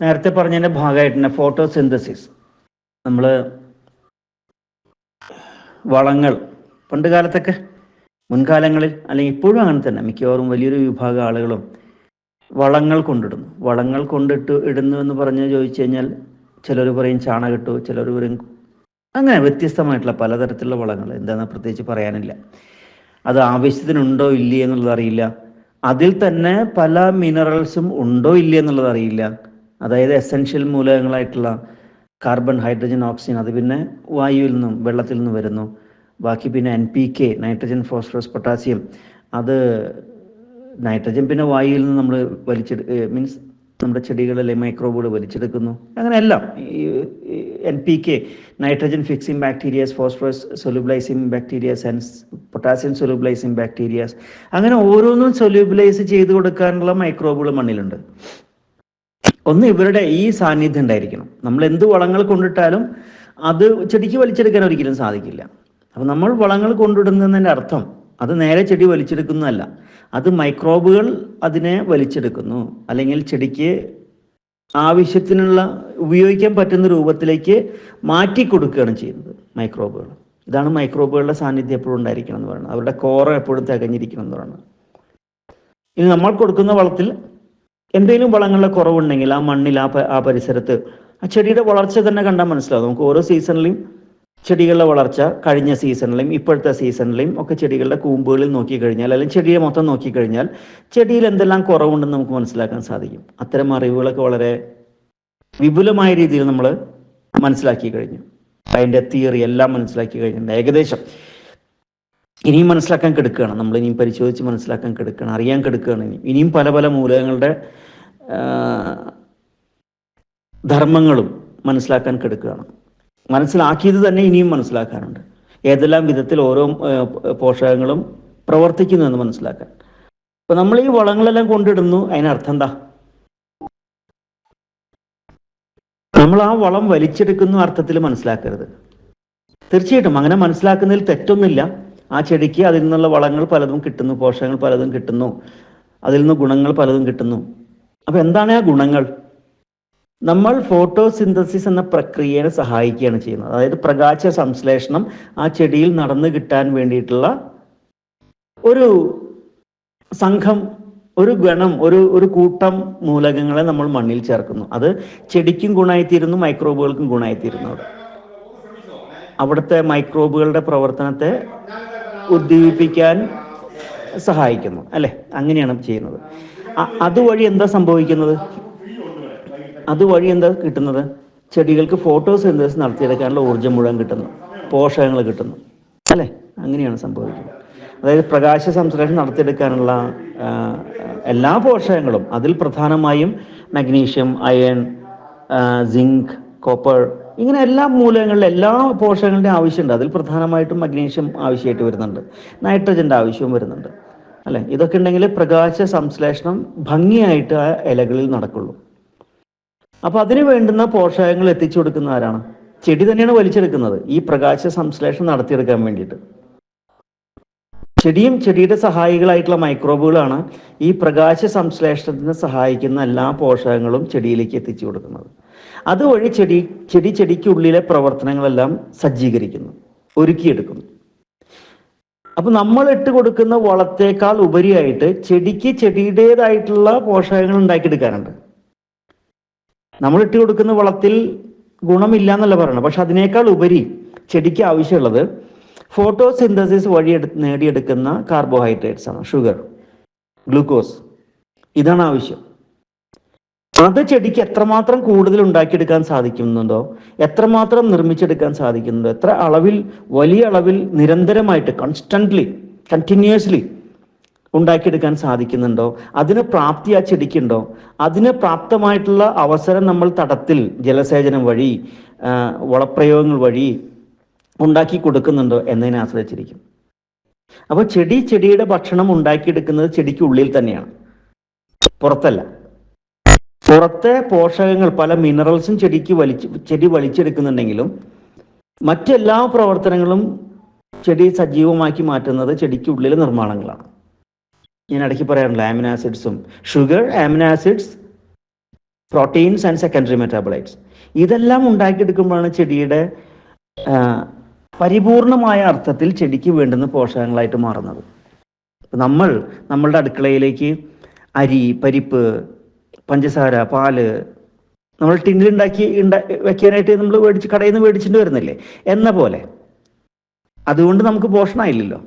നേരത്തെ പറഞ്ഞതിന്റെ ഭാഗമായിട്ട് തന്നെ ഫോട്ടോസിന്തസിസ്. നമ്മൾ വളങ്ങൾ പണ്ട് കാലത്തൊക്കെ മുൻകാലങ്ങളിൽ അല്ലെങ്കിൽ ഇപ്പോഴും അങ്ങനെ തന്നെ മിക്കവാറും വലിയൊരു വിഭാഗം ആളുകളും വളങ്ങൾ കൊണ്ടിടുന്നു. വളങ്ങൾ കൊണ്ടിട്ട് ഇടുന്നു എന്ന് പറഞ്ഞ് ചോദിച്ചു കഴിഞ്ഞാൽ ചിലർ പറയും ചാണകട്ടു ചിലർ പറയും അങ്ങനെ വ്യത്യസ്തമായിട്ടുള്ള പലതരത്തിലുള്ള വളങ്ങൾ. എന്താണെന്ന് പ്രത്യേകിച്ച് പറയാനില്ല. അത് ആവശ്യത്തിനുണ്ടോ ഇല്ലേ എന്നുള്ളത് അറിയില്ല. അതിൽ തന്നെ പല മിനറൽസും ഉണ്ടോ ഇല്ലേ എന്നുള്ളത് അറിയില്ല. അതായത് എസെൻഷ്യൽ മൂലകങ്ങളായിട്ടുള്ള കാർബൺ ഹൈഡ്രജൻ ഓക്സിജൻ അത് പിന്നെ വായുവിൽ നിന്നും വെള്ളത്തിൽ നിന്നും വരുന്നു. ബാക്കി പിന്നെ N P K nitrogen phosphorus potassium അത് നൈട്രജൻ പിന്നെ വായുവിൽ നിന്ന് നമ്മൾ വലിച്ചെടു മീൻസ് നമ്മുടെ ചെടികളിലെ മൈക്രോബുകൾ വലിച്ചെടുക്കുന്നു. അങ്ങനെ എല്ലാം. N P K nitrogen fixing bacterias phosphorus solubilizing bacterias and potassium solubilizing bacterias അങ്ങനെ ഓരോന്നും സൊല്യൂബിലൈസ് ചെയ്ത് കൊടുക്കാനുള്ള മൈക്രോബുകൾ മണ്ണിലുണ്ട്. ഒന്ന് ഇവരുടെ ഈ സാന്നിധ്യം ഉണ്ടായിരിക്കണം. നമ്മൾ എന്ത് വളങ്ങൾ കൊണ്ടിട്ടാലും അത് ചെടിക്ക് വലിച്ചെടുക്കാൻ ഒരിക്കലും സാധിക്കില്ല. അപ്പം നമ്മൾ വളങ്ങൾ കൊണ്ടിടുന്നതിന്റെ അർത്ഥം അത് നേരെ ചെടി വലിച്ചെടുക്കുന്നതല്ല. അത് മൈക്രോബുകൾ അതിനെ വലിച്ചെടുക്കുന്നു. അല്ലെങ്കിൽ ചെടിക്ക് ആവശ്യത്തിനുള്ള ഉപയോഗിക്കാൻ പറ്റുന്ന രൂപത്തിലേക്ക് മാറ്റി കൊടുക്കുകയാണ് ചെയ്യുന്നത് മൈക്രോബുകൾ ഇതാണ് മൈക്രോബുകളുടെ സാന്നിധ്യം എപ്പോഴും ഉണ്ടായിരിക്കണം എന്ന് പറയുന്നത്. അവരുടെ കോറ എപ്പോഴും തികഞ്ഞിരിക്കണം എന്ന് പറയുന്നത്. ഇനി നമ്മൾ കൊടുക്കുന്ന വളത്തിൽ എന്തെങ്കിലും വളങ്ങളുടെ കുറവുണ്ടെങ്കിൽ ആ മണ്ണിൽ ആ ആ പരിസരത്ത് ആ ചെടിയുടെ വളർച്ച തന്നെ കണ്ടാൽ മനസ്സിലാവും. നമുക്ക് ഓരോ സീസണിലും ചെടികളുടെ വളർച്ച കഴിഞ്ഞ സീസണിലും ഇപ്പോഴത്തെ സീസണിലും ഒക്കെ ചെടികളുടെ കൂമ്പുകളിൽ നോക്കിക്കഴിഞ്ഞാൽ അല്ലെങ്കിൽ ചെടിയെ മൊത്തം നോക്കിക്കഴിഞ്ഞാൽ ചെടിയിൽ എന്തെല്ലാം കുറവുണ്ടെന്ന് നമുക്ക് മനസ്സിലാക്കാൻ സാധിക്കും. അത്തരം അറിവുകളൊക്കെ വളരെ വിപുലമായ രീതിയിൽ നമ്മൾ മനസ്സിലാക്കി കഴിഞ്ഞു. അതിന്റെ തിയറി എല്ലാം മനസ്സിലാക്കി കഴിഞ്ഞിട്ടുണ്ട്. ഏകദേശം ഇനിയും മനസ്സിലാക്കാൻ കിടക്കുകയാണ്. നമ്മൾ ഇനിയും പരിശോധിച്ച് മനസ്സിലാക്കാൻ കിടക്കുകയാണ്. അറിയാൻ കിടക്കുകയാണ്. ഇനി ഇനിയും പല പല മൂലകങ്ങളുടെ ധർമ്മങ്ങളും മനസ്സിലാക്കാൻ കിടക്കുകയാണ്. മനസ്സിലാക്കിയത് തന്നെ ഇനിയും മനസ്സിലാക്കാനുണ്ട്. ഏതെല്ലാം വിധത്തിൽ ഓരോ പോഷകങ്ങളും പ്രവർത്തിക്കുന്നു എന്ന് മനസ്സിലാക്കാൻ. അപ്പൊ നമ്മൾ ഈ വളങ്ങളെല്ലാം കൊണ്ടിടുന്നു അതിനർത്ഥം എന്താ? നമ്മൾ ആ വളം വലിച്ചെടുക്കുന്ന അർത്ഥത്തിൽ മനസ്സിലാക്കരുത്. തീർച്ചയായിട്ടും അങ്ങനെ മനസ്സിലാക്കുന്നതിൽ തെറ്റൊന്നുമില്ല. ആ ചെടിക്ക് അതിൽ നിന്നുള്ള വളങ്ങൾ പലതും കിട്ടുന്നു പോഷകങ്ങൾ പലതും കിട്ടുന്നു അതിൽ നിന്ന് ഗുണങ്ങൾ പലതും കിട്ടുന്നു. അപ്പൊ എന്താണ് ആ ഗുണങ്ങൾ? നമ്മൾ ഫോട്ടോസിന്തസിസ് എന്ന പ്രക്രിയയെ സഹായിക്കുകയാണ് ചെയ്യുന്നത്. അതായത് പ്രകാശ സംശ്ലേഷണം ആ ചെടിയിൽ നടന്നു കിട്ടാൻ വേണ്ടിയിട്ടുള്ള ഒരു സംഘം ഒരു ഗണം ഒരു ഒരു കൂട്ടം മൂലകങ്ങളെ നമ്മൾ മണ്ണിൽ ചേർക്കുന്നു. അത് ചെടിക്കും ഗുണമായിത്തീരുന്നു മൈക്രോബുകൾക്കും ഗുണമായിത്തീരുന്നു അവിടെ. അവിടുത്തെ മൈക്രോബുകളുടെ പ്രവർത്തനത്തെ ഉദ്ദീപിപ്പിക്കാൻ സഹായിക്കുന്നു. അല്ലെ? അങ്ങനെയാണ് ചെയ്യുന്നത്. അതുവഴി എന്താ സംഭവിക്കുന്നത്? അതുവഴി എന്താ കിട്ടുന്നത്? ചെടികൾക്ക് ഫോട്ടോസിന്തസിസ് നടത്തിയെടുക്കാനുള്ള ഊർജം മുഴുവൻ കിട്ടുന്നു. പോഷകങ്ങൾ കിട്ടുന്നു. അല്ലേ? അങ്ങനെയാണ് സംഭവിക്കുന്നത്. അതായത് പ്രകാശ സംശ്ലേഷണം നടത്തിയെടുക്കാനുള്ള എല്ലാ പോഷകങ്ങളും അതിൽ പ്രധാനമായും മഗ്നീഷ്യം അയൺ സിങ്ക് കോപ്പർ ഇങ്ങനെ എല്ലാ മൂലകങ്ങളിലും എല്ലാ പോഷകങ്ങളുടെയും ആവശ്യമുണ്ട്. അതിൽ പ്രധാനമായിട്ടും മഗ്നീഷ്യം ആവശ്യമായിട്ട് വരുന്നുണ്ട്. നൈട്രജന്റെ ആവശ്യവും വരുന്നുണ്ട്. അല്ലെ? ഇതൊക്കെ ഉണ്ടെങ്കിൽ പ്രകാശ സംശ്ലേഷണം ഭംഗിയായിട്ട് ആ ഇലകളിൽ നടക്കുള്ളൂ. അപ്പൊ അതിന് വേണ്ടുന്ന പോഷകങ്ങൾ എത്തിച്ചു കൊടുക്കുന്ന ആരാണ്? ചെടി തന്നെയാണ് വലിച്ചെടുക്കുന്നത്. ഈ പ്രകാശ സംശ്ലേഷണം നടത്തിയെടുക്കാൻ വേണ്ടിയിട്ട്. ചെടിയും ചെടിയുടെ സഹായികളായിട്ടുള്ള മൈക്രോബുകളാണ് ഈ പ്രകാശ സംശ്ലേഷണത്തിന് സഹായിക്കുന്ന എല്ലാ പോഷകങ്ങളും ചെടിയിലേക്ക് എത്തിച്ചു കൊടുക്കുന്നത്. അതുവഴി ചെടി ചെടി ചെടിക്കുള്ളിലെ പ്രവർത്തനങ്ങളെല്ലാം സജ്ജീകരിക്കുന്നു ഒരുക്കിയെടുക്കുന്നു. അപ്പൊ നമ്മൾ ഇട്ട് കൊടുക്കുന്ന വളത്തേക്കാൾ ഉപരിയായിട്ട് ചെടിക്ക് ചെടിയുടേതായിട്ടുള്ള പോഷകങ്ങൾ ഉണ്ടാക്കിയെടുക്കാനുണ്ട്. നമ്മൾ ഇട്ട് കൊടുക്കുന്ന വളത്തിൽ ഗുണമില്ല എന്നല്ല പറയണം പക്ഷെ അതിനേക്കാൾ ഉപരി ചെടിക്ക് ആവശ്യമുള്ളത് ഫോട്ടോസിന്തസിസ് വഴി നേടിയെടുക്കുന്ന കാർബോഹൈഡ്രേറ്റ്സ് ആണ്. ഷുഗർ ഗ്ലൂക്കോസ് ഇതാണ് ആവശ്യം. അത് ചെടിക്ക് എത്രമാത്രം കൂടുതൽ ഉണ്ടാക്കിയെടുക്കാൻ സാധിക്കുന്നുണ്ടോ? എത്രമാത്രം നിർമ്മിച്ചെടുക്കാൻ സാധിക്കുന്നുണ്ടോ? എത്ര അളവിൽ വലിയ അളവിൽ നിരന്തരമായിട്ട് കൺസ്റ്റന്റ്ലി കണ്ടിന്യൂസ്ലി ഉണ്ടാക്കിയെടുക്കാൻ സാധിക്കുന്നുണ്ടോ? അതിന് പ്രാപ്തി ആ ചെടിക്കുണ്ടോ? അതിന് പ്രാപ്തമായിട്ടുള്ള അവസരം നമ്മൾ തടത്തിൽ ജലസേചനം വഴി വളപ്രയോഗങ്ങൾ വഴി ഉണ്ടാക്കി കൊടുക്കുന്നുണ്ടോ എന്നതിനെ ആശ്രയിച്ചിരിക്കും. അപ്പോൾ ചെടി ചെടിയുടെ ഭക്ഷണം ഉണ്ടാക്കിയെടുക്കുന്നത് ചെടിക്ക് ഉള്ളിൽ തന്നെയാണ്. പുറത്തല്ല. പുറത്തെ പോഷകങ്ങൾ പല മിനറൽസും ചെടിക്ക് വലിച്ച് ചെടി വലിച്ചെടുക്കുന്നുണ്ടെങ്കിലും മറ്റെല്ലാ പ്രവർത്തനങ്ങളും ചെടി സജീവമാക്കി മാറ്റുന്നത് ചെടിക്ക് ഉള്ളിലെ നിർമ്മാണങ്ങളാണ്. ഞാൻ ഇടയ്ക്ക് പറയാറുണ്ട് amino ആസിഡ്സും sugar amino acids proteins and secondary metabolites ഇതെല്ലാം ഉണ്ടാക്കിയെടുക്കുമ്പോഴാണ് ചെടിയുടെ പരിപൂർണമായ അർത്ഥത്തിൽ ചെടിക്ക് വേണ്ടുന്ന പോഷകങ്ങളായിട്ട് മാറുന്നത്. നമ്മൾ നമ്മളുടെ അടുക്കളയിലേക്ക് അരി പരിപ്പ് പഞ്ചസാര പാൽ നമ്മൾ ടിന്നിലുണ്ടാക്കി വെക്കാനായിട്ട് നമ്മൾ മേടിച്ച് കടയിൽ നിന്ന് മേടിച്ചിട്ട് വരുന്നില്ലേ? എന്ന പോലെ. അതുകൊണ്ട് നമുക്ക് പോഷണമായില്ലല്ലോ.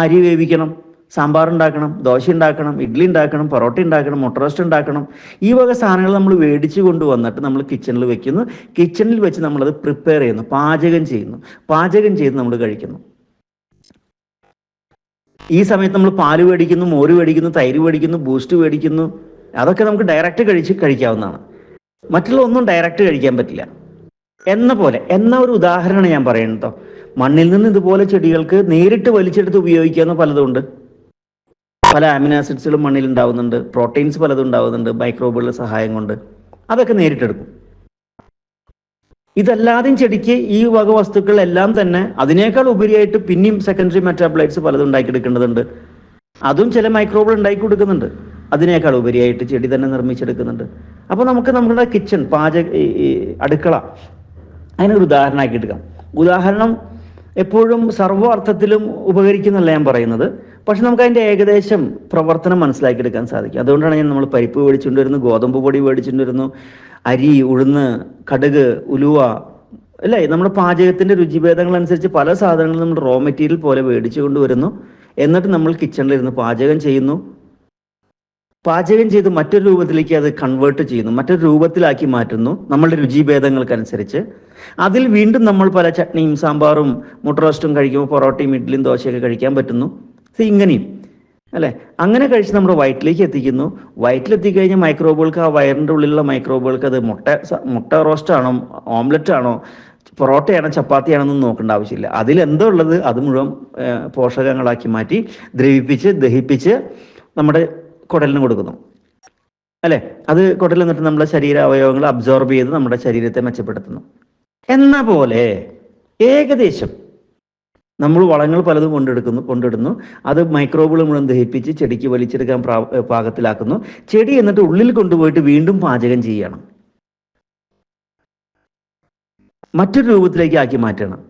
അരി വേവിക്കണം സാമ്പാർ ഉണ്ടാക്കണം ദോശ ഉണ്ടാക്കണം ഇഡ്ഡലി ഉണ്ടാക്കണം പൊറോട്ട ഉണ്ടാക്കണം മുട്ട റോസ്റ്റ് ഉണ്ടാക്കണം. ഈ വക സാധനങ്ങൾ നമ്മൾ മേടിച്ച് കൊണ്ടുവന്നിട്ട് നമ്മൾ കിച്ചണിൽ വെക്കുന്നു. കിച്ചണിൽ വെച്ച് നമ്മളത് പ്രിപ്പയർ ചെയ്യുന്നു പാചകം ചെയ്യുന്നു. പാചകം ചെയ്ത് നമ്മൾ കഴിക്കുന്നു. ഈ സമയത്ത് നമ്മൾ പാൽ മേടിക്കുന്നു മോര് മേടിക്കുന്നു തൈര് മേടിക്കുന്നു ബൂസ്റ്റ് മേടിക്കുന്നു. അതൊക്കെ നമുക്ക് ഡയറക്റ്റ് കഴിച്ച് കഴിക്കാവുന്നതാണ്. മറ്റുള്ള ഒന്നും ഡയറക്റ്റ് കഴിക്കാൻ പറ്റില്ല. എന്ന പോലെ എന്ന ഒരു ഉദാഹരണം ഞാൻ പറയുന്നത് മണ്ണിൽ നിന്ന് ഇതുപോലെ ചെടികൾക്ക് നേരിട്ട് വലിച്ചെടുത്ത് ഉപയോഗിക്കാവുന്ന പലതുണ്ട്. പല ആമിനോ ആസിഡ്സുകളും മണ്ണിൽ ഉണ്ടാവുന്നുണ്ട്. പ്രോട്ടീൻസ് പലതും ഉണ്ടാവുന്നുണ്ട് മൈക്രോബുകളുടെ സഹായം കൊണ്ട്. അതൊക്കെ നേരിട്ടെടുക്കും. ഇതല്ലാതെയും ചെടിക്ക് ഈ വക വസ്തുക്കൾ എല്ലാം തന്നെ അതിനേക്കാൾ ഉപരിയായിട്ട് പിന്നെയും സെക്കൻഡറി മെറ്റാബ്ലൈറ്റ്സ് പലതും ഉണ്ടാക്കിയെടുക്കേണ്ടതുണ്ട്. അതും ചില മൈക്രോബുകൾ ഉണ്ടാക്കി കൊടുക്കുന്നുണ്ട്. അതിനേക്കാൾ ഉപരിയായിട്ട് ചെടി തന്നെ നിർമ്മിച്ചെടുക്കുന്നുണ്ട്. അപ്പോൾ നമുക്ക് നമ്മുടെ കിച്ചൺ പാചക അടുക്കള അതിനൊരു ഉദാഹരണമാക്കി എടുക്കാം. ഉദാഹരണം എപ്പോഴും സർവ അർത്ഥത്തിലും ഉപകരിക്കുന്നല്ല ഞാൻ പറയുന്നത്. പക്ഷെ നമുക്ക് അതിന്റെ ഏകദേശം പ്രവർത്തനം മനസ്സിലാക്കിയെടുക്കാൻ സാധിക്കും. അതുകൊണ്ടാണ് ഞാൻ നമ്മൾ പരിപ്പ് മേടിച്ചുകൊണ്ട് വരുന്നു ഗോതമ്പ് പൊടി മേടിച്ചുകൊണ്ട് വരുന്നു അരി ഉഴുന്ന് കടുക് ഉലുവ അല്ലേ? നമ്മുടെ പാചകത്തിന്റെ രുചിഭേദങ്ങൾ അനുസരിച്ച് പല സാധനങ്ങളും നമ്മൾ റോ മെറ്റീരിയൽ പോലെ മേടിച്ചു കൊണ്ടുവരുന്നു എന്നിട്ട് നമ്മൾ കിച്ചണിലിരുന്ന് പാചകം ചെയ്യുന്നു. പാചകം ചെയ്ത് മറ്റൊരു രൂപത്തിലേക്ക് അത് കൺവേർട്ട് ചെയ്യുന്നു. മറ്റൊരു രൂപത്തിലാക്കി മാറ്റുന്നു. നമ്മളുടെ രുചിഭേദങ്ങൾക്കനുസരിച്ച്. അതിൽ വീണ്ടും നമ്മൾ പല ചട്നിയും സാമ്പാറും മുട്ട റോസ്റ്റും കഴിക്കുമ്പോൾ പൊറോട്ടയും ഇഡ്ഡലിയും ദോശയൊക്കെ കഴിക്കാൻ പറ്റുന്നു. ഇങ്ങനെയും. അല്ലെ? അങ്ങനെ കഴിച്ച് നമ്മൾ വയറ്റിലേക്ക് എത്തിക്കുന്നു. വയറ്റിലെത്തിക്കഴിഞ്ഞാൽ മൈക്രോബുകൾക്ക് ആ വയറിന്റെ ഉള്ളിലുള്ള മൈക്രോബുകൾക്ക് അത് മുട്ട മുട്ട റോസ്റ്റ് ആണോ ഓംലെറ്റ് ആണോ പൊറോട്ടയാണോ ചപ്പാത്തിയാണോന്ന് നോക്കേണ്ട ആവശ്യമില്ല. അതിൽ എന്തോ ഉള്ളത് അത് മുഴുവൻ പോഷകങ്ങളാക്കി മാറ്റി ദ്രവിപ്പിച്ച് ദഹിപ്പിച്ച് നമ്മുടെ കുടലിന് കൊടുക്കുന്നു. അല്ലെ? അത് കുടലിൽ നിന്നിട്ട് നമ്മുടെ ശരീര അവയവങ്ങൾ അബ്സോർബ് ചെയ്ത് നമ്മുടെ ശരീരത്തെ മെച്ചപ്പെടുത്തുന്നു. എന്ന പോലെ ഏകദേശം നമ്മൾ വളങ്ങൾ പലതും കൊണ്ടെടുക്കുന്നു കൊണ്ടിടുന്നു. അത് മൈക്രോബുകൾ മുഴുവൻ ദഹിപ്പിച്ച് ചെടിക്ക് വലിച്ചെടുക്കാൻ പാകത്തിലാക്കുന്നു. ചെടി എന്നിട്ട് ഉള്ളിൽ കൊണ്ടുപോയിട്ട് വീണ്ടും പാചകം ചെയ്യണം. മറ്റൊരു രൂപത്തിലേക്ക് ആക്കി മാറ്റണം.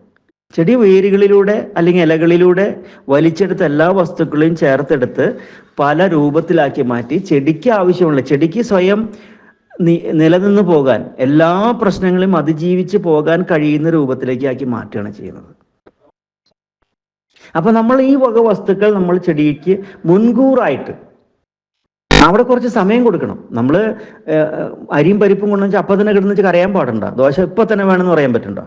ചെടി വേരുകളിലൂടെ അല്ലെങ്കിൽ ഇലകളിലൂടെ വലിച്ചെടുത്ത എല്ലാ വസ്തുക്കളെയും ചേർത്തെടുത്ത് പല രൂപത്തിലാക്കി മാറ്റി ചെടിക്ക് ആവശ്യമുള്ള ചെടിക്ക് സ്വയം നിലനിന്ന് പോകാൻ എല്ലാ പ്രശ്നങ്ങളും അതിജീവിച്ച് പോകാൻ കഴിയുന്ന രൂപത്തിലേക്ക് ആക്കി മാറ്റുകയാണ് ചെയ്യുന്നത്. അപ്പൊ നമ്മൾ ഈ വക വസ്തുക്കൾ നമ്മൾ ചെടിക്ക് മുൻകൂറായിട്ട് അവിടെ കുറച്ച് സമയം കൊടുക്കണം. നമ്മൾ അരിയും പരിപ്പും കൊണ്ടുവന്ന് അപ്പം തന്നെ കിടന്നു കിടന്ന് കരയാൻ പാടണ്ട? ദോശ ഇപ്പൊ തന്നെ വേണമെന്ന് പറയാൻ പറ്റണ്ടോ?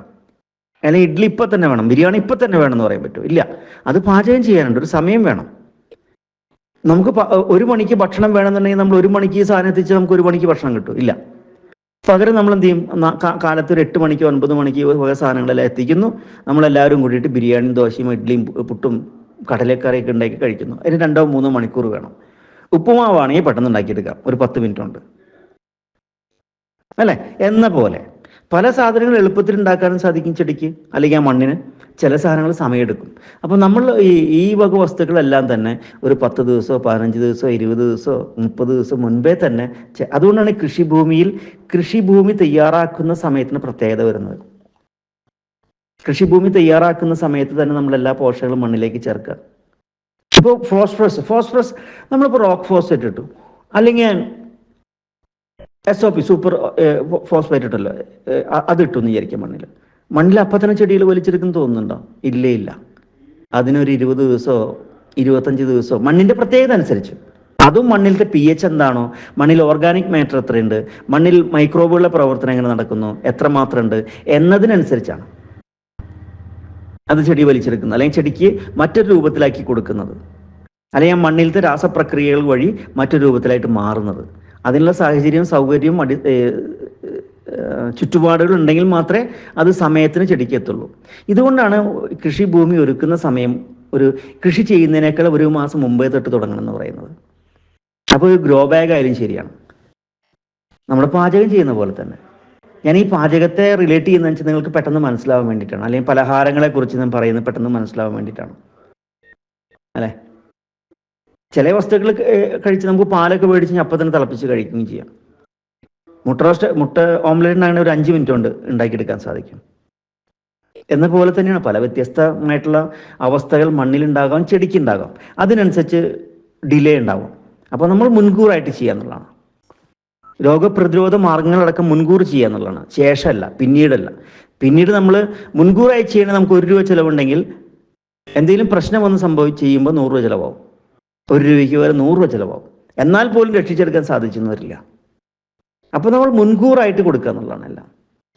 അല്ലെങ്കിൽ ഇഡ്ഡലി ഇപ്പൊ തന്നെ വേണം ബിരിയാണി ഇപ്പൊ തന്നെ വേണമെന്ന് പറയാൻ പറ്റും ഇല്ല. അത് പാചകം ചെയ്യാനുണ്ട് ഒരു സമയം വേണം. നമുക്ക് ഒരു മണിക്ക് ഭക്ഷണം വേണമെന്നുണ്ടെങ്കിൽ നമ്മൾ ഒരു മണിക്ക് സാധനം എത്തിച്ച് നമുക്ക് ഒരു മണിക്ക് ഭക്ഷണം കിട്ടും. ഇല്ല. പകരം നമ്മൾ എന്ത് ചെയ്യും? കാലത്ത് ഒരു എട്ട് മണിക്ക് ഒൻപത് മണിക്ക് വക സാധനങ്ങളെല്ലാം എത്തിക്കുന്നു. നമ്മളെല്ലാവരും കൂടിയിട്ട് ബിരിയാണിയും ദോശയും ഇഡ്ഡലിയും പുട്ടും കടലക്കറിയൊക്കെ ഉണ്ടാക്കി കഴിക്കുന്നു. അതിന് രണ്ടോ മൂന്നോ മണിക്കൂർ വേണം. ഉപ്പുമാവാണെങ്കിൽ പെട്ടെന്ന് ഉണ്ടാക്കിയെടുക്കാം. ഒരു പത്ത് മിനിറ്റ് കൊണ്ട്. അല്ലേ? എന്ന പോലെ. പല സാധനങ്ങൾ എളുപ്പത്തിൽ ഉണ്ടാക്കാനും സാധിക്കും ചെടിക്ക് അല്ലെങ്കിൽ ആ മണ്ണിന്. ചില സാധനങ്ങൾ സമയമെടുക്കും. അപ്പം നമ്മൾ ഈ ഈ വക വസ്തുക്കളെല്ലാം തന്നെ ഒരു പത്ത് ദിവസമോ പതിനഞ്ച് ദിവസമോ ഇരുപത് ദിവസമോ മുപ്പത് ദിവസം മുൻപേ തന്നെ അതുകൊണ്ടാണ് കൃഷിഭൂമിയിൽ കൃഷിഭൂമി തയ്യാറാക്കുന്ന സമയത്തിന് പ്രത്യേകത വരുന്നത്. കൃഷിഭൂമി തയ്യാറാക്കുന്ന സമയത്ത് തന്നെ നമ്മൾ എല്ലാ പോഷകങ്ങളും മണ്ണിലേക്ക് ചേർക്കുക. ഇപ്പോൾ ഫോസ്ഫറസ് ഫോസ്ഫറസ് നമ്മളിപ്പോൾ റോക്ക് ഫോസ്ഫേറ്റ് ഇട്ടു. അല്ലെങ്കിൽ S O P super phosphate ഇട്ടല്ലോ. അത് ഇട്ടു എന്ന് മണ്ണിൽ മണ്ണിൽ അപ്പം തന്നെ ചെടികൾ വലിച്ചെടുക്കുന്നു തോന്നുന്നുണ്ടോ? ഇല്ലേ ഇല്ല. അതിനൊരു ഇരുപത് ദിവസമോ ഇരുപത്തഞ്ച് ദിവസമോ മണ്ണിന്റെ പ്രത്യേകത അനുസരിച്ച്. അതും മണ്ണിലത്തെ പി എച്ച് എന്താണോ മണ്ണിൽ ഓർഗാനിക് മാറ്റർ എത്രയുണ്ട് മണ്ണിൽ മൈക്രോബുകളുടെ പ്രവർത്തനം എങ്ങനെ നടക്കുന്നു എത്രമാത്രം ഉണ്ട് എന്നതിനനുസരിച്ചാണ്. അത് ചെടി വലിച്ചെടുക്കുന്നത് അല്ലെങ്കിൽ ചെടിക്ക് മറ്റൊരു രൂപത്തിലാക്കി കൊടുക്കുന്നത്. അല്ലെങ്കിൽ മണ്ണിലത്തെ രാസപ്രക്രിയകൾ വഴി മറ്റൊരു രൂപത്തിലായിട്ട് മാറുന്നത്. അതിനുള്ള സാഹചര്യം സൗകര്യവും അടി ചുറ്റുപാടുകൾ ഉണ്ടെങ്കിൽ മാത്രമേ അത് സമയത്തിന് ചെടിക്കെത്തുള്ളൂ. ഇതുകൊണ്ടാണ് കൃഷി ഭൂമി ഒരുക്കുന്ന സമയം ഒരു കൃഷി ചെയ്യുന്നതിനേക്കാൾ ഒരു മാസം മുമ്പേ തൊട്ട് തുടങ്ങണം എന്ന് പറയുന്നത്. അപ്പോൾ ഒരു ഗ്രോ ബാഗ് ആയാലും ശരിയാണ്. നമ്മൾ പാചകം ചെയ്യുന്ന പോലെ തന്നെ. ഞാൻ ഈ പാചകത്തെ റിലേറ്റ് ചെയ്യുന്നതെന്ന് വെച്ചാൽ നിങ്ങൾക്ക് പെട്ടെന്ന് മനസ്സിലാവാൻ വേണ്ടിയിട്ടാണ്. അല്ലെങ്കിൽ പലഹാരങ്ങളെ കുറിച്ച് ഞാൻ പറയുന്നത് പെട്ടെന്ന് മനസ്സിലാവാൻ വേണ്ടിയിട്ടാണ്. അല്ലേ? ചില വസ്തുക്കൾ കഴിച്ച് നമുക്ക് പാലൊക്കെ മേടിച്ച് അപ്പം തന്നെ തിളപ്പിച്ച് കഴിക്കുകയും ചെയ്യാം. മുട്ട റോസ്റ്റ് മുട്ട ഓംലെറ്റ് ഉണ്ടാകുന്ന ഒരു അഞ്ച് മിനിറ്റ് കൊണ്ട് ഉണ്ടാക്കിയെടുക്കാൻ സാധിക്കും. എന്ന പോലെ തന്നെയാണ് പല വ്യത്യസ്തമായിട്ടുള്ള അവസ്ഥകൾ മണ്ണിലുണ്ടാകാം ചെടിക്കുണ്ടാകാം. അതിനനുസരിച്ച് ഡിലേ ഉണ്ടാവും. അപ്പോൾ നമ്മൾ മുൻകൂറായിട്ട് ചെയ്യുക എന്നുള്ളതാണ്. രോഗപ്രതിരോധ മാർഗങ്ങളടക്കം മുൻകൂർ ചെയ്യുക എന്നുള്ളതാണ്. ശേഷമല്ല പിന്നീടല്ല. പിന്നീട് നമ്മൾ മുൻകൂറായി ചെയ്യണേ നമുക്ക് ഒരു രൂപ ചിലവുണ്ടെങ്കിൽ എന്തെങ്കിലും പ്രശ്നം വന്ന് സംഭവിച്ച് ചെയ്യുമ്പോൾ നൂറ് രൂപ ചിലവാകും. ഒരു രൂപയ്ക്ക് വരെ നൂറ് രൂപ ചിലവാകും. എന്നാൽ പോലും രക്ഷിച്ചെടുക്കാൻ സാധിച്ചെന്ന് വരില്ല അപ്പോൾ നമ്മൾ മുൻകൂറായിട്ട് കൊടുക്കുക എന്നുള്ളതാണ് എല്ലാം.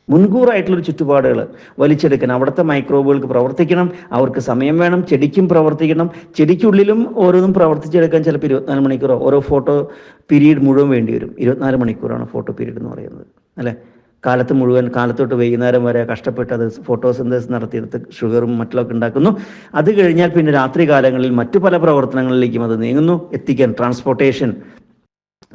മുൻകൂറായിട്ടുള്ളൊരു ചുറ്റുപാടുകൾ വലിച്ചെടുക്കണം അവിടുത്തെ മൈക്രോബുകൾക്ക് പ്രവർത്തിക്കണം അവർക്ക് സമയം വേണം ചെടിക്കും പ്രവർത്തിക്കണം ചെടിക്കുള്ളിലും ഓരോന്നും പ്രവർത്തിച്ചെടുക്കാൻ ചിലപ്പോൾ ഇരുപത്തിനാല് മണിക്കൂറോ ഓരോ ഫോട്ടോ പീരീഡ് മുഴുവൻ വേണ്ടി വരും. ഇരുപത്തിനാല് മണിക്കൂറാണ് ഫോട്ടോ പീരീഡ് എന്ന് പറയുന്നത്. അല്ലേ? കാലത്ത് മുഴുവൻ കാലത്തോട്ട് വൈകുന്നേരം വരെ കഷ്ടപ്പെട്ട് അത് ഫോട്ടോസിന്തസിസ് നടത്തിയെടുത്ത് ഷുഗറും മറ്റുള്ളതൊക്കെ ഉണ്ടാക്കുന്നു. അത് കഴിഞ്ഞാൽ പിന്നെ രാത്രി കാലങ്ങളിൽ മറ്റു പല പ്രവർത്തനങ്ങളിലേക്കും അത് നീങ്ങുന്നു. എത്തിക്കാൻ ട്രാൻസ്പോർട്ടേഷൻ.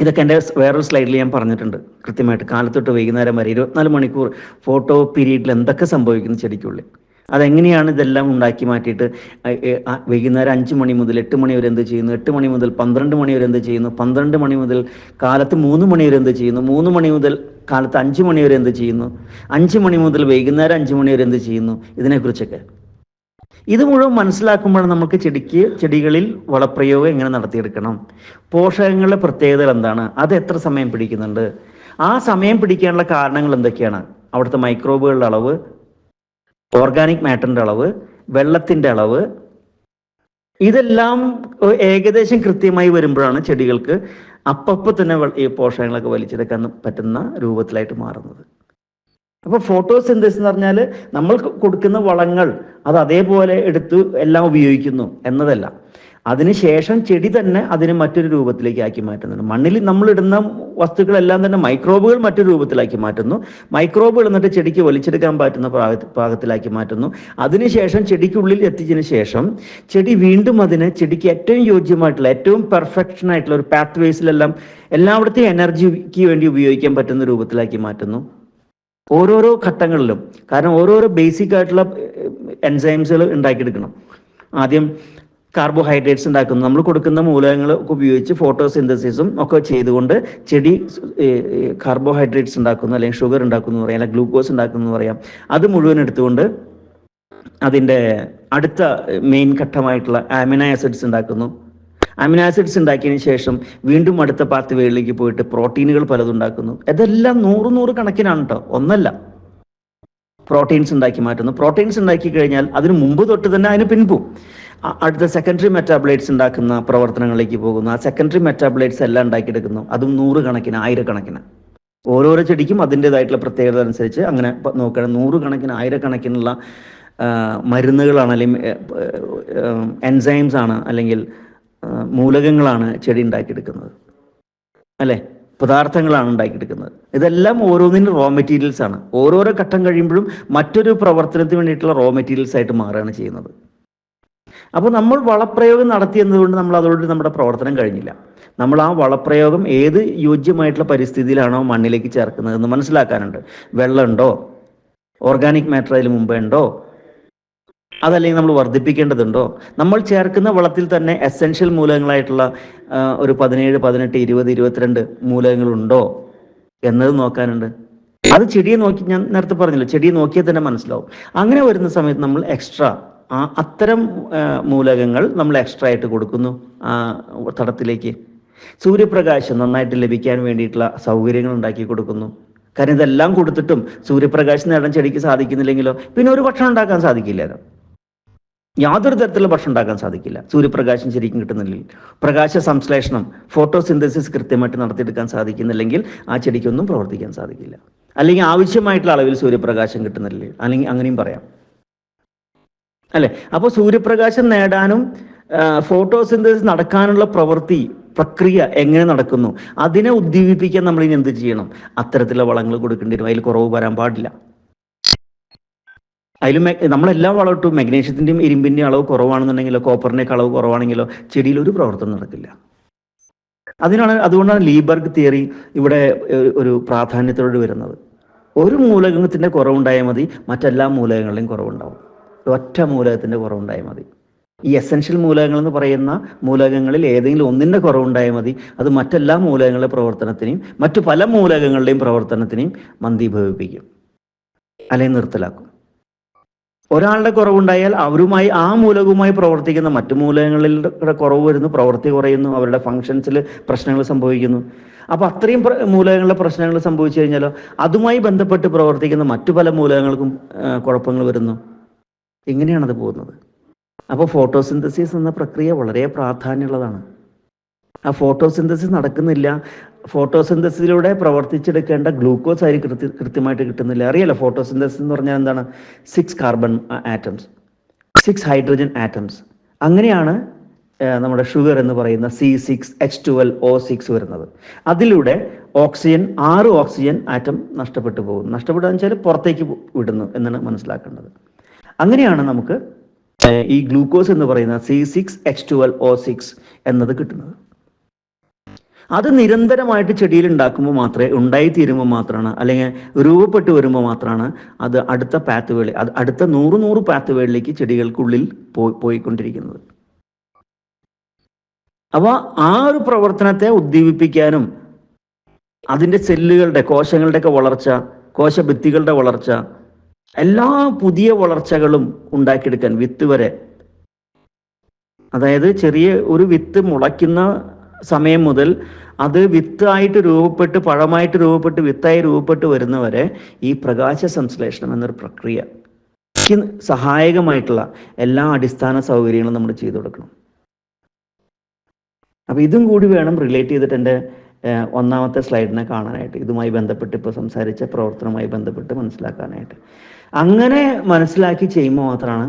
ഇതൊക്കെ എന്റെ വേറൊരു സ്ലൈഡിൽ ഞാൻ പറഞ്ഞിട്ടുണ്ട്. കൃത്യമായിട്ട് കാലത്തൊട്ട് വൈകുന്നേരം വരെ ഇരുപത്തിനാല് മണിക്കൂർ ഫോട്ടോ പീരീഡിൽ എന്തൊക്കെ സംഭവിക്കുന്നു ചെടിക്കുള്ളിൽ. അതെങ്ങനെയാണ് ഇതെല്ലാം ഉണ്ടാക്കി മാറ്റിയിട്ട്? വൈകുന്നേരം അഞ്ച് മണി മുതൽ എട്ട് മണി വരെ എന്ത് ചെയ്യുന്നു? എട്ട് മണി മുതൽ പന്ത്രണ്ട് മണി വരെ എന്ത് ചെയ്യുന്നു? പന്ത്രണ്ട് മണി മുതൽ കാലത്ത് മൂന്ന് മണി വരെ എന്ത് ചെയ്യുന്നു? മൂന്ന് മണി മുതൽ കാലത്ത് അഞ്ച് മണി വരെ എന്ത് ചെയ്യുന്നു? അഞ്ച് മണി മുതൽ വൈകുന്നേരം അഞ്ച് മണി വരെ എന്ത് ചെയ്യുന്നു? ഇതിനെക്കുറിച്ചൊക്കെ. ഇത് മുഴുവൻ മനസ്സിലാക്കുമ്പോൾ നമുക്ക് ചെടിക്ക് ചെടികളിൽ വളപ്രയോഗം എങ്ങനെ നടത്തിയെടുക്കണം? പോഷകങ്ങളുടെ പ്രത്യേകതകൾ എന്താണ്? അത് എത്ര സമയം പിടിക്കുന്നുണ്ട്? ആ സമയം പിടിക്കാനുള്ള കാരണങ്ങൾ എന്തൊക്കെയാണ്? അവിടുത്തെ മൈക്രോബുകളുടെ അളവ് ഓർഗാനിക് മാറ്ററിന്റെ അളവ് വെള്ളത്തിന്റെ അളവ്. ഇതെല്ലാം ഏകദേശം കൃത്യമായി വരുമ്പോഴാണ് ചെടികൾക്ക് അപ്പപ്പോൾ തന്നെ ഈ പോഷകങ്ങളൊക്കെ വലിച്ചെടുക്കാൻ പറ്റുന്ന രൂപത്തിലായിട്ട് മാറുന്നത്. അപ്പോൾ ഫോട്ടോസിന്തസിസ് എന്ന് പറഞ്ഞാൽ നമ്മൾ കൊടുക്കുന്ന വളങ്ങൾ അത് അതേപോലെ എടുത്ത് എല്ലാം ഉപയോഗിക്കുന്നു എന്നതല്ല. അതിനുശേഷം ചെടി തന്നെ അതിനെ മറ്റൊരു രൂപത്തിലേക്ക് ആക്കി മാറ്റുന്നുണ്ട്. മണ്ണിൽ നമ്മൾ ഇടുന്ന വസ്തുക്കളെല്ലാം തന്നെ മൈക്രോബുകൾ മറ്റൊരു രൂപത്തിലാക്കി മാറ്റുന്നു. മൈക്രോബുകൾ എന്നിട്ട് ചെടിക്ക് വലിച്ചെടുക്കാൻ പറ്റുന്ന പാക- പാകത്തിലാക്കി മാറ്റുന്നു. അതിനുശേഷം ചെടിക്കുള്ളിൽ എത്തിച്ചതിന് ശേഷം ചെടി വീണ്ടും അതിന് ചെടിക്ക് ഏറ്റവും യോജ്യമായിട്ടുള്ള ഏറ്റവും പെർഫെക്ഷൻ ആയിട്ടുള്ള ഒരു പാത്ത് വേസിലെല്ലാം എല്ലായിടത്തെയും എനർജിക്ക് വേണ്ടി ഉപയോഗിക്കാൻ പറ്റുന്ന രൂപത്തിലാക്കി മാറ്റുന്നു. ഓരോരോ ഘട്ടങ്ങളിലും കാരണം ഓരോരോ ബേസിക് ആയിട്ടുള്ള എൻസൈംസുകൾ ഉണ്ടാക്കിയെടുക്കണം. ആദ്യം കാർബോഹൈഡ്രേറ്റ്സ് ഉണ്ടാക്കുന്നു. നമ്മൾ കൊടുക്കുന്ന മൂലകങ്ങൾ ഉപയോഗിച്ച് ഫോട്ടോസിന്തസിസും ഒക്കെ ചെയ്തുകൊണ്ട് ചെടി കാർബോഹൈഡ്രേറ്റ്സ് ഉണ്ടാക്കുന്നു അല്ലെങ്കിൽ ഷുഗർ ഉണ്ടാക്കുന്നു പറയാം അല്ലെങ്കിൽ ഗ്ലൂക്കോസ് ഉണ്ടാക്കുന്നു പറയാം. അത് മുഴുവൻ എടുത്തുകൊണ്ട് അതിന്റെ അടുത്ത മെയിൻ ഘട്ടമായിട്ടുള്ള ആമിനോ ആസിഡ്സ് ഉണ്ടാക്കുന്നു. അമിനോ ആസിഡ്സ് ഉണ്ടാക്കിയതിന് ശേഷം വീണ്ടും അടുത്ത പാത്തുവയിലേക്ക് പോയിട്ട് പ്രോട്ടീനുകൾ പലതും ഉണ്ടാക്കുന്നു. ഇതെല്ലാം നൂറ് നൂറ് കണക്കിനാണ് കേട്ടോ ഒന്നല്ല. പ്രോട്ടീൻസ് ഉണ്ടാക്കി മാറ്റുന്നു. പ്രോട്ടീൻസ് ഉണ്ടാക്കി കഴിഞ്ഞാൽ അതിന് മുമ്പ് തൊട്ട് തന്നെ അതിന് പിൻപും. അടുത്ത സെക്കൻഡറി മെറ്റാബ്ലൈറ്റ്സ് ഉണ്ടാക്കുന്ന പ്രവർത്തനങ്ങളിലേക്ക് പോകുന്നു. ആ സെക്കൻഡറി മെറ്റാബ്ലൈറ്റ്സ് എല്ലാം ഉണ്ടാക്കിയെടുക്കുന്നു. അതും നൂറ് കണക്കിന് ആയിരക്കണക്കിന്. ഓരോരോ ചെടിക്കും അതിന്റെതായിട്ടുള്ള പ്രത്യേകത അനുസരിച്ച് അങ്ങനെ നോക്കണം നൂറുകണക്കിന് ആയിരക്കണക്കിനുള്ള മരുന്നുകളാണ് അല്ലെങ്കിൽ എൻസൈംസ് ആണ് അല്ലെങ്കിൽ മൂലകങ്ങളാണ് ചെടി ഉണ്ടാക്കിയെടുക്കുന്നത്. അല്ലേ? പദാർത്ഥങ്ങളാണ് ഉണ്ടാക്കിയെടുക്കുന്നത്. ഇതെല്ലാം ഓരോന്നിനും റോ മെറ്റീരിയൽസ് ആണ്. ഓരോരോ ഘട്ടം കഴിയുമ്പോഴും മറ്റൊരു പ്രവർത്തനത്തിന് വേണ്ടിയിട്ടുള്ള റോ മെറ്റീരിയൽസ് ആയിട്ട് മാറുകയാണ് ചെയ്യുന്നത്. അപ്പോൾ നമ്മൾ വളപ്രയോഗം നടത്തിയെന്നതുകൊണ്ട് നമ്മൾ അതോട് നമ്മുടെ പ്രവർത്തനം കഴിഞ്ഞില്ല. നമ്മൾ ആ വളപ്രയോഗം ഏത് യോജ്യമായിട്ടുള്ള പരിസ്ഥിതിയിലാണോ മണ്ണിലേക്ക് ചേർക്കുന്നത് എന്ന് മനസ്സിലാക്കാനുണ്ട്. വെള്ളമുണ്ടോ? ഓർഗാനിക് മാറ്റർ അതിൽ മുമ്പേ ഉണ്ടോ? അതല്ലെങ്കിൽ നമ്മൾ വർദ്ധിപ്പിക്കേണ്ടതുണ്ടോ? നമ്മൾ ചേർക്കുന്ന വളത്തിൽ തന്നെ എസെൻഷ്യൽ മൂലകങ്ങളായിട്ടുള്ള ഒരു പതിനേഴ് പതിനെട്ട് ഇരുപത് ഇരുപത്തിരണ്ട് മൂലകങ്ങളുണ്ടോ എന്നത് നോക്കാനുണ്ട്. അത് ചെടിയെ നോക്കി ഞാൻ നേരത്തെ പറഞ്ഞല്ലോ ചെടിയെ നോക്കിയാൽ തന്നെ മനസ്സിലാവും. അങ്ങനെ വരുന്ന സമയത്ത് നമ്മൾ എക്സ്ട്രാ അത്തരം മൂലകങ്ങൾ നമ്മൾ എക്സ്ട്രാ ആയിട്ട് കൊടുക്കുന്നു ആ തടത്തിലേക്ക്. സൂര്യപ്രകാശം നന്നായിട്ട് ലഭിക്കാൻ വേണ്ടിയിട്ടുള്ള സൗകര്യങ്ങൾ ഉണ്ടാക്കി കൊടുക്കുന്നു. കാരണം ഇതെല്ലാം കൊടുത്തിട്ടും സൂര്യപ്രകാശം നേടാൻ ചെടിക്ക് സാധിക്കുന്നില്ലെങ്കിലോ പിന്നെ ഒരു ഭക്ഷണം ഉണ്ടാക്കാൻ സാധിക്കില്ല യാതൊരു തരത്തിലുള്ള ഭക്ഷണം ഉണ്ടാക്കാൻ സാധിക്കില്ല. സൂര്യപ്രകാശം ശരിക്കും കിട്ടുന്നില്ലെങ്കിൽ. പ്രകാശ സംശ്ലേഷണം ഫോട്ടോസിന്തസിസ് കൃത്യമായിട്ട് നടത്തിയെടുക്കാൻ സാധിക്കുന്നില്ലെങ്കിൽ ആ ചെടിക്കൊന്നും പ്രവർത്തിക്കാൻ സാധിക്കില്ല. അല്ലെങ്കിൽ ആവശ്യമായിട്ടുള്ള അളവിൽ സൂര്യപ്രകാശം കിട്ടുന്നില്ല. അല്ലെങ്കിൽ അങ്ങനെയും പറയാം. അല്ലെ? അപ്പോൾ സൂര്യപ്രകാശം നേടാനും ഫോട്ടോസിന്തസിസ് നടക്കാനുള്ള പ്രവൃത്തി പ്രക്രിയ എങ്ങനെ നടക്കുന്നു? അതിനെ ഉദ്ദീപിപ്പിക്കാൻ നമ്മൾ ഇനി എന്ത് ചെയ്യണം? അത്തരത്തിലുള്ള വളങ്ങൾ കൊടുക്കേണ്ടി വരും. അതിൽ കുറവ് വരാൻ പാടില്ല. അതിൽ നമ്മളെല്ലാം വളമിട്ടു മഗ്നീഷ്യത്തിന്റെയും ഇരുമ്പിന്റെയും അളവ് കുറവാണെന്നുണ്ടെങ്കിലോ കോപ്പറിന്റെ അളവ് കുറവാണെങ്കിലോ ചെടിയിൽ ഒരു പ്രവർത്തനം നടക്കില്ല. അതിനാണ് അതുകൊണ്ടാണ് ലീബർഗ് തിയറി ഇവിടെ ഒരു- പ്രാധാന്യത്തോട് വരുന്നത്. ഒരു മൂലകത്തിന്റെ കുറവുണ്ടായാൽ മതി മറ്റെല്ലാ മൂലകങ്ങളുടെയും കുറവുണ്ടാവും. ഒറ്റ മൂലകത്തിന്റെ കുറവുണ്ടായാൽ മതി. ഈ എസെൻഷ്യൽ മൂലകങ്ങൾ എന്ന് പറയുന്ന മൂലകങ്ങളിൽ ഏതെങ്കിലും ഒന്നിന്റെ കുറവുണ്ടായാൽ മതി. അത് മറ്റെല്ലാ മൂലകങ്ങളുടെ പ്രവർത്തനത്തിനെയും മറ്റു പല മൂലകങ്ങളുടെയും പ്രവർത്തനത്തിനെയും മന്ദീഭവിപ്പിക്കും. അല്ലെങ്കിൽ നിർത്തലാക്കും. ഒരാളുടെ കുറവുണ്ടായാൽ അവരുമായി ആ മൂലകവുമായി പ്രവർത്തിക്കുന്ന മറ്റു മൂലകങ്ങളുടെ കുറവ് വരുന്നു പ്രവൃത്തി കുറയുന്നു അവരുടെ ഫങ്ഷൻസിൽ പ്രശ്നങ്ങൾ സംഭവിക്കുന്നു. അപ്പൊ അത്രയും മൂലകങ്ങളുടെ പ്രശ്നങ്ങൾ സംഭവിച്ചു കഴിഞ്ഞാലോ അതുമായി ബന്ധപ്പെട്ട് പ്രവർത്തിക്കുന്ന മറ്റു പല മൂലകങ്ങൾക്കും കുഴപ്പങ്ങൾ വരുന്നു. ഇങ്ങനെയാണത് പോകുന്നത്? അപ്പോൾ ഫോട്ടോസിന്തസിസ് എന്ന പ്രക്രിയ വളരെ പ്രാധാന്യമുള്ളതാണ്. ആ ഫോട്ടോസിന്തസിസ് നടക്കുന്നില്ല. ഫോട്ടോസിന്തസിലൂടെ പ്രവർത്തിച്ചെടുക്കേണ്ട ഗ്ലൂക്കോസ് ആയി കൃത്യ കൃത്യമായിട്ട് കിട്ടുന്നില്ല. അറിയാലോ ഫോട്ടോസിന്തസിസ് എന്ന് പറഞ്ഞാൽ എന്താണ്? Six carbon atoms six hydrogen atoms അങ്ങനെയാണ് നമ്മുടെ ഷുഗർ എന്ന് പറയുന്ന C six H twelve O six വരുന്നത്. അതിലൂടെ ഓക്സിജൻ ആറ് ഓക്സിജൻ ആറ്റം നഷ്ടപ്പെട്ടു പോകുന്നു. നഷ്ടപ്പെടുക വെച്ചാൽ പുറത്തേക്ക് വിടുന്നു എന്നാണ് മനസ്സിലാക്കേണ്ടത്. അങ്ങനെയാണ് നമുക്ക് ഈ ഗ്ലൂക്കോസ് എന്ന് പറയുന്ന C six H twelve O six എന്നത് കിട്ടുന്നത്. അത് നിരന്തരമായിട്ട് ചെടിയിൽ ഉണ്ടാക്കുമ്പോൾ മാത്രമേ ഉണ്ടായിത്തീരുമ്പോൾ മാത്രമാണ് അല്ലെങ്കിൽ രൂപപ്പെട്ട് വരുമ്പോൾ മാത്രമാണ് അത് അടുത്ത പാത്തുവേളി അത് അടുത്ത നൂറ് നൂറ് പാത്തുവേളിലേക്ക് ചെടികൾക്കുള്ളിൽ പോയി പോയിക്കൊണ്ടിരിക്കുന്നത്. അപ്പോൾ ആ ഒരു പ്രവർത്തനത്തെ ഉദ്ദീപിപ്പിക്കാനും അതിന്റെ സെല്ലുകളുടെ കോശങ്ങളുടെയൊക്കെ വളർച്ച കോശഭിത്തികളുടെ വളർച്ച എല്ലാ പുതിയ വളർച്ചകളും ഉണ്ടാക്കിയെടുക്കാൻ വിത്ത് വരെ. അതായത് ചെറിയ ഒരു വിത്ത് മുളയ്ക്കുന്ന സമയം മുതൽ അത് വിത്തായിട്ട് രൂപപ്പെട്ട് പഴമായിട്ട് രൂപപ്പെട്ട് വിത്തായി രൂപപ്പെട്ട് വരുന്നവരെ ഈ പ്രകാശ സംശ്ലേഷണം എന്നൊരു പ്രക്രിയ. സഹായകമായിട്ടുള്ള എല്ലാ അടിസ്ഥാന സൗകര്യങ്ങളും നമ്മൾ ചെയ്തു കൊടുക്കണം. അപ്പൊ ഇതും കൂടി വേണം റിലേറ്റ് ചെയ്തിട്ട് എന്റെ ഒന്നാമത്തെ സ്ലൈഡിനെ കാണാനായിട്ട്. ഇതുമായി ബന്ധപ്പെട്ട് ഇപ്പോൾ സംസാരിച്ച പ്രവർത്തനവുമായി ബന്ധപ്പെട്ട് മനസ്സിലാക്കാനായിട്ട്. അങ്ങനെ മനസ്സിലാക്കി ചെയ്യുമ്പോൾ മാത്രമാണ്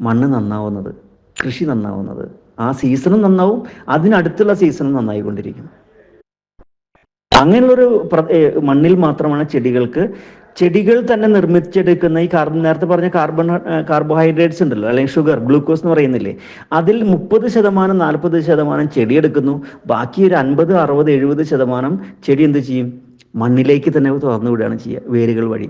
മണ്ണ് നന്നാവുന്നത് കൃഷി നന്നാവുന്നത്. ആ സീസണും നന്നാവും അതിനടുത്തുള്ള സീസണും നന്നായിക്കൊണ്ടിരിക്കും അങ്ങനെയുള്ളൊരു മണ്ണിൽ മാത്രമാണ് ചെടികൾക്ക് ചെടികൾ തന്നെ നിർമ്മിച്ചെടുക്കുന്ന ഈ കാർബൺ നേരത്തെ പറഞ്ഞ കാർബൺ കാർബോഹൈഡ്രേറ്റ്സ് ഉണ്ടല്ലോ അല്ലെങ്കിൽ ഷുഗർ ഗ്ലൂക്കോസ് എന്ന് പറയുന്നില്ലേ അതിൽ മുപ്പത് ശതമാനം നാൽപ്പത് ശതമാനം ചെടി എടുക്കുന്നു ബാക്കി ഒരു അൻപത് അറുപത് എഴുപത് ശതമാനം ചെടി എന്ത് ചെയ്യും? മണ്ണിലേക്ക് തന്നെ തുറന്നു വിടുകയാണ് ചെയ്യുക വേരുകൾ വഴി.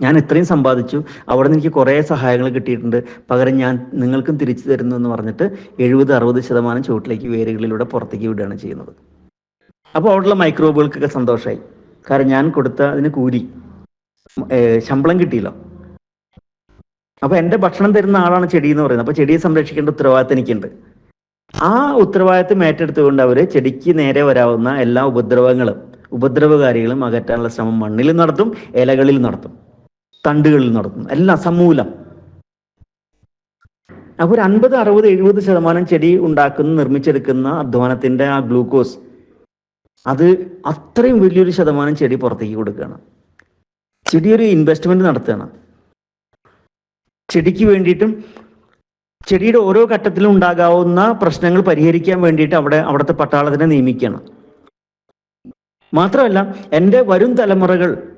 ഞാൻ ഇത്രയും സമ്പാദിച്ചു. അവിടെ നിന്ന് എനിക്ക് കുറേ സഹായങ്ങൾ കിട്ടിയിട്ടുണ്ട്. പകരം ഞാൻ നിങ്ങൾക്കും തിരിച്ചു തരുന്നു എന്ന് പറഞ്ഞിട്ട് എഴുപത് അറുപത് ശതമാനം ചുവട്ടിലേക്ക് വേരുകളിലൂടെ പുറത്തേക്ക് വിടുകയാണ് ചെയ്യുന്നത്. അപ്പോൾ അവിടെയുള്ള മൈക്രോബുകൾക്കൊക്കെ സന്തോഷമായി കാരണം ഞാൻ കൊടുത്ത അതിന് കൂലി. ശമ്പളം കിട്ടിയില്ല. അപ്പൊ എന്റെ ഭക്ഷണം തരുന്ന ആളാണ് ചെടി എന്ന് പറയുന്നത്. അപ്പോൾ ചെടിയെ സംരക്ഷിക്കേണ്ട ഉത്തരവാദിത്തം എനിക്കുണ്ട്. ആ ഉത്തരവാദിത്തം ഏറ്റെടുത്തുകൊണ്ട് അവർ ചെടിക്ക് നേരെ വരാവുന്ന എല്ലാ ഉപദ്രവങ്ങളും ഉപദ്രവകാരികളും അകറ്റാനുള്ള ശ്രമം മണ്ണിൽ നടത്തും ഇലകളിൽ നടത്തും. തണ്ടുകളിൽ നടത്തുന്നു. എല്ലാം സമൂലം. അപ്പൊ ഒരു അൻപത് അറുപത് എഴുപത് ശതമാനം ചെടി ഉണ്ടാക്കുന്ന നിർമ്മിച്ചെടുക്കുന്ന അധ്വാനത്തിന്റെ ആ ഗ്ലൂക്കോസ് അത് അത്രയും വലിയൊരു ശതമാനം ചെടി പുറത്തേക്ക് കൊടുക്കുകയാണ്. ചെടി ഒരു ഇൻവെസ്റ്റ്മെന്റ് നടത്തുകയാണ്. ചെടിക്ക് വേണ്ടിയിട്ടും ചെടിയുടെ ഓരോ ഘട്ടത്തിലും ഉണ്ടാകാവുന്ന പ്രശ്നങ്ങൾ പരിഹരിക്കാൻ വേണ്ടിയിട്ട് അവിടെ അവിടുത്തെ പട്ടാളത്തിനെ നിയമിക്കുകയാണ്. മാത്രമല്ല എന്റെ വരും തലമുറകൾ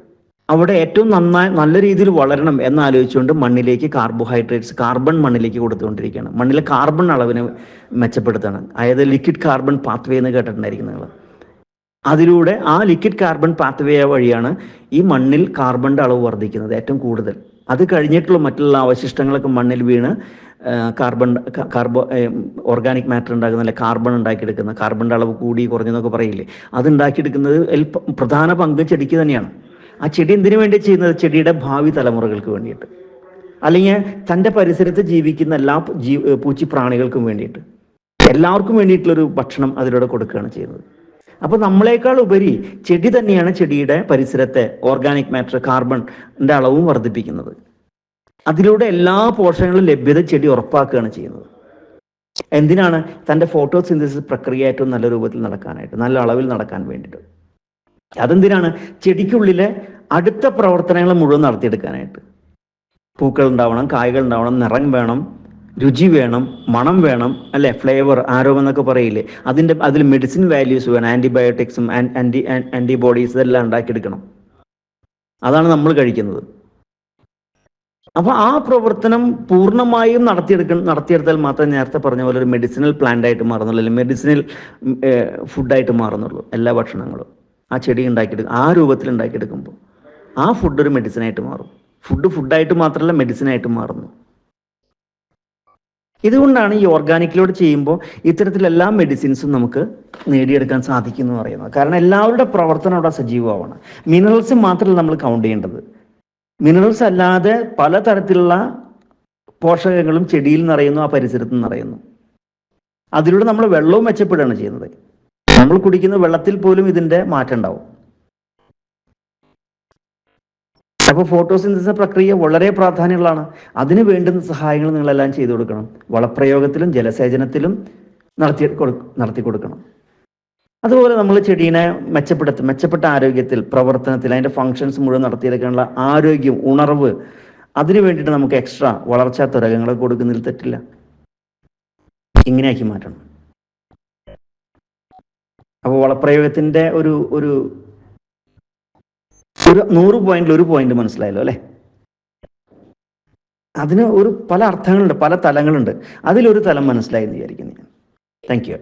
അവിടെ ഏറ്റവും നന്നായി നല്ല രീതിയിൽ വളരണം എന്നാലോചിച്ചുകൊണ്ട് മണ്ണിലേക്ക് കാർബോഹൈഡ്രേറ്റ്സ് കാർബൺ മണ്ണിലേക്ക് കൊടുത്തുകൊണ്ടിരിക്കുകയാണ്. മണ്ണിലെ കാർബൺ അളവിനെ മെച്ചപ്പെടുത്താണ്. അതായത് ലിക്വിഡ് കാർബൺ പാത്വേ എന്ന് കേട്ടിട്ടുണ്ടായിരിക്കും നിങ്ങൾ. അതിലൂടെ ആ ലിക്വിഡ് കാർബൺ പാത്വേ വഴിയാണ് ഈ മണ്ണിൽ കാർബണിന്റെ അളവ് വർദ്ധിക്കുന്നത് ഏറ്റവും കൂടുതൽ. അത് കഴിഞ്ഞിട്ടുള്ള മറ്റുള്ള അവശിഷ്ടങ്ങളൊക്കെ മണ്ണിൽ വീണ് കാർബൺ കാർബോ ഓർഗാനിക് മാറ്റർ ഉണ്ടാക്കുന്ന അല്ലെ കാർബൺ ഉണ്ടാക്കിയെടുക്കുന്ന കാർബണിന്റെ അളവ് കൂടി കുറഞ്ഞെന്നൊക്കെ പറയില്ലേ? അത് ഉണ്ടാക്കിയെടുക്കുന്നത് പ്രധാന പങ്ക് ചെടിക്ക് തന്നെയാണ്. ആ ചെടി എന്തിനു വേണ്ടി ചെയ്യുന്നത്? ചെടിയുടെ ഭാവി തലമുറകൾക്ക് വേണ്ടിയിട്ട്. അല്ലെങ്കിൽ തന്റെ പരിസരത്ത് ജീവിക്കുന്ന എല്ലാ ജീ പൂച്ചി പ്രാണികൾക്കും വേണ്ടിയിട്ട്. എല്ലാവർക്കും വേണ്ടിയിട്ടുള്ളൊരു ഭക്ഷണം അതിലൂടെ കൊടുക്കുകയാണ് ചെയ്യുന്നത്. അപ്പൊ നമ്മളെക്കാൾ ഉപരി ചെടി തന്നെയാണ് ചെടിയുടെ പരിസരത്തെ ഓർഗാനിക് മാറ്റർ കാർബണിന്റെ അളവും വർദ്ധിപ്പിക്കുന്നത്. അതിലൂടെ എല്ലാ പോഷകങ്ങളും ലഭ്യത ചെടി ഉറപ്പാക്കുകയാണ് ചെയ്യുന്നത്. എന്തിനാണ്? തന്റെ ഫോട്ടോസിന്തസിസ് പ്രക്രിയ ഏറ്റവും നല്ല രൂപത്തിൽ നടക്കാനായിട്ട് നല്ല അളവിൽ നടക്കാൻ വേണ്ടിയിട്ട്. അതെന്തിനാണ്? ചെടിക്കുള്ളിലെ അടുത്ത പ്രവർത്തനങ്ങൾ മുഴുവൻ നടത്തിയെടുക്കാനായിട്ട്. പൂക്കൾ ഉണ്ടാവണം കായകൾ ഉണ്ടാവണം നിറം വേണം രുചി വേണം മണം വേണം അല്ലെ? ഫ്ലേവർ ആരോഗ്യം എന്നൊക്കെ പറയില്ലേ? അതിന്റെ അതിൽ മെഡിസിൻ വാല്യൂസ് വേണം ആന്റിബയോട്ടിക്സും ആന്റി ആന്റിബോഡീസ് ഇതെല്ലാം ഉണ്ടാക്കിയെടുക്കണം. അതാണ് നമ്മൾ കഴിക്കുന്നത്. അപ്പൊ ആ പ്രവർത്തനം പൂർണമായും നടത്തിയെടുക്ക നടത്തിയെടുത്താൽ മാത്രമേ നേരത്തെ പറഞ്ഞ പോലെ ഒരു മെഡിസിനൽ പ്ലാന്റ് ആയിട്ട് മാറുന്നുള്ളൂ അല്ലെങ്കിൽ മെഡിസിനൽ ഫുഡായിട്ട് മാറുന്നുള്ളൂ എല്ലാ ഭക്ഷണങ്ങളും. ആ ചെടി ഉണ്ടാക്കിയെടുക്കും ആ രൂപത്തിൽ ഉണ്ടാക്കിയെടുക്കുമ്പോൾ ആ ഫുഡ് ഒരു മെഡിസിനായിട്ട് മാറും. ഫുഡ് ഫുഡായിട്ട് മാത്രമല്ല മെഡിസിനായിട്ട് മാറുന്നു. ഇതുകൊണ്ടാണ് ഈ ഓർഗാനിക്കിലൂടെ ചെയ്യുമ്പോൾ ഇത്തരത്തിലെല്ലാ മെഡിസിൻസും നമുക്ക് നേടിയെടുക്കാൻ സാധിക്കും എന്ന് പറയുന്നത്. കാരണം എല്ലാവരുടെ പ്രവർത്തനം അവിടെ സജീവമാണ്. മിനറൽസ് മാത്രമല്ല നമ്മൾ കൗണ്ട് ചെയ്യേണ്ടത്. മിനറൽസ് അല്ലാതെ പലതരത്തിലുള്ള പോഷകങ്ങളും ചെടിയിൽ നിറയുന്നു ആ പരിസരത്ത് നിറയുന്നു. അതിലൂടെ നമ്മൾ വെള്ളവും മെച്ചപ്പെടുകയാണ് ചെയ്യുന്നത്. നമ്മൾ കുടിക്കുന്ന വെള്ളത്തിൽ പോലും ഇതിന്റെ മാറ്റം ഉണ്ടാവും. അപ്പോൾ ഫോട്ടോസിന്തസിസ് പ്രക്രിയ വളരെ പ്രാധാന്യമുള്ളതാണ്. അതിന് വേണ്ടുന്ന സഹായങ്ങൾ നിങ്ങളെല്ലാം ചെയ്തു കൊടുക്കണം. വളപ്രയോഗത്തിലും ജലസേചനത്തിലും നടത്തി നടത്തി കൊടുക്കണം. അതുപോലെ നമ്മൾ ചെടീനെ മെച്ചപ്പെടുത്ത മെച്ചപ്പെട്ട ആരോഗ്യത്തിൽ പ്രവർത്തനത്തിൽ അതിന്റെ ഫങ്ഷൻസ് മുഴുവൻ നടത്തിയെടുക്കാനുള്ള ആരോഗ്യം ഉണർവ് അതിനു വേണ്ടിയിട്ട് നമുക്ക് എക്സ്ട്രാ വളർച്ചാ തുരകങ്ങൾ കൊടുക്കുന്നതിൽ തെറ്റില്ല. ഇങ്ങനെയാക്കി മാറ്റണം. അപ്പോൾ വളപ്രയോഗത്തിന്റെ ഒരു ഒരു ഒരു നൂറ് പോയിന്റിൽ ഒരു പോയിന്റ് മനസ്സിലായല്ലോ അല്ലെ? അതിന് ഒരു പല അർത്ഥങ്ങളുണ്ട് പല തലങ്ങളുണ്ട്. അതിലൊരു തലം മനസ്സിലായി എന്ന് വിചാരിക്കുന്നു ഞാൻ. Thank you